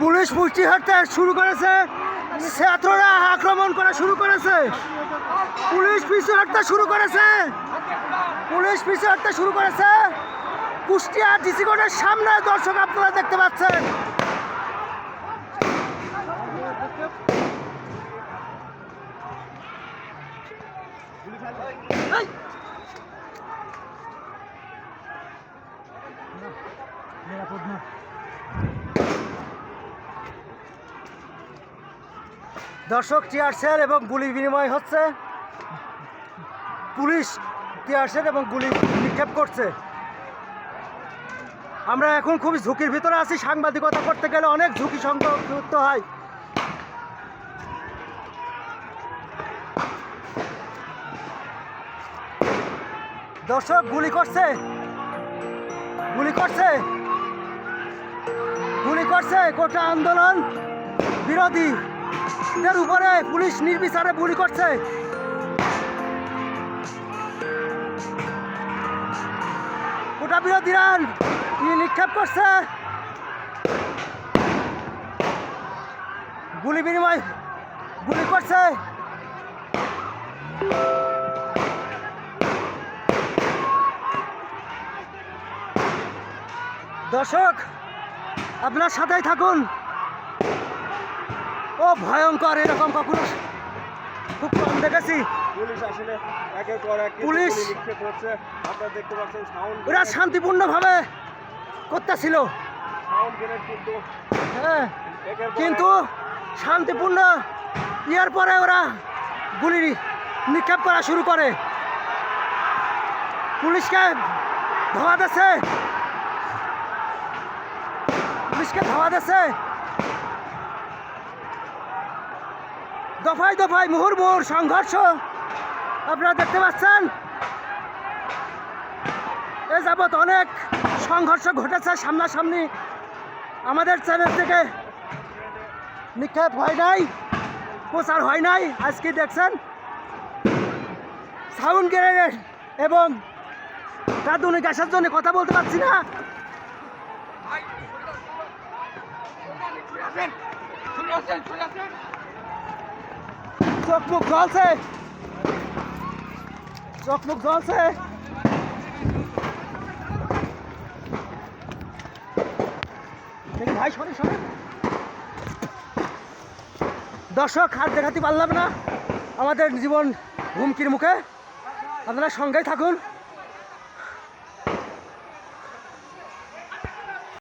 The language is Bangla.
পুলিশ পুষ্টি হত্যা শুরু করেছে। ছাত্ররা আক্রমণ করা শুরু করেছে। পুলিশ পিছু হত্যা শুরু করেছে। পুলিশ পিছু হত্যা শুরু করেছে। কুষ্টিয়া ডিসি কোর্টের সামনে দর্শক আপনারা দেখতে পাচ্ছেন। এই! নিরাপদ না। দর্শক, টিয়ার সেল এবং গুলি বিনিময় হচ্ছে। পুলিশ টিয়ার সেল এবং গুলি নিক্ষেপ করছে। আমরা এখন খুবই ঝুঁকির ভিতরে আছি। সাংবাদিকতা করতে গেলে অনেক ঝুঁকি সংযুক্ত হয়। দর্শক, গুলি করছে। গুলি করছে। করছে গোটা আন্দোলন বিরোধী। এদের উপরে পুলিশ নির্বিচারে গুলি করছে। গোটা বিরোধীরা নিক্ষেপ করছে? গুলি বিনিময়, গুলি করছে। দর্শক আপনার সাথেই থাকুন। ও ভয়ঙ্কর এরকম কখনো খুব কম দেখেছি। পুলিশ আসলে একের পর এক পুলিশ- গুলি নিক্ষেপ করছে। আপনারা দেখতে পাচ্ছেন সাউন্ড ওরা শান্তিপূর্ণভাবে করতেছিল। সাউন্ড গ্রেনেড কিন্তু হ্যাঁ কিন্তু শান্তিপূর্ণ ইয়ার পরে ওরা গুলি নিক্ষেপ করা শুরু করে। পুলিশকে ধাওয়া দিচ্ছে। পুলিশকে ধাওয়া দিচ্ছে দফায় দফায় মুহুর মুহুর সংঘর্ষ। আপনারা দেখতে পাচ্ছেন? এ যাবৎ অনেক সংঘর্ষ ঘটেছে সামনাসামনি। আমাদের চ্যানেল থেকে নিক্ষেপ হয় নাই, প্রচার হয় নাই, আজকে দেখছেন? সাউন্ড গ্রেনেড এবং দাদুনি গ্যাসের জন্য কথা বলতে পারছি না। শুনে আসেন শুনে আসেন। চোখ মুখ জ্বলছে। চোখ মুখ জ্বলছে। ভাই সরে সরে দর্শক, হাত দেখাতে পারলাম না। আমাদের জীবন হুমকির মুখে। আপনারা সঙ্গেই থাকুন।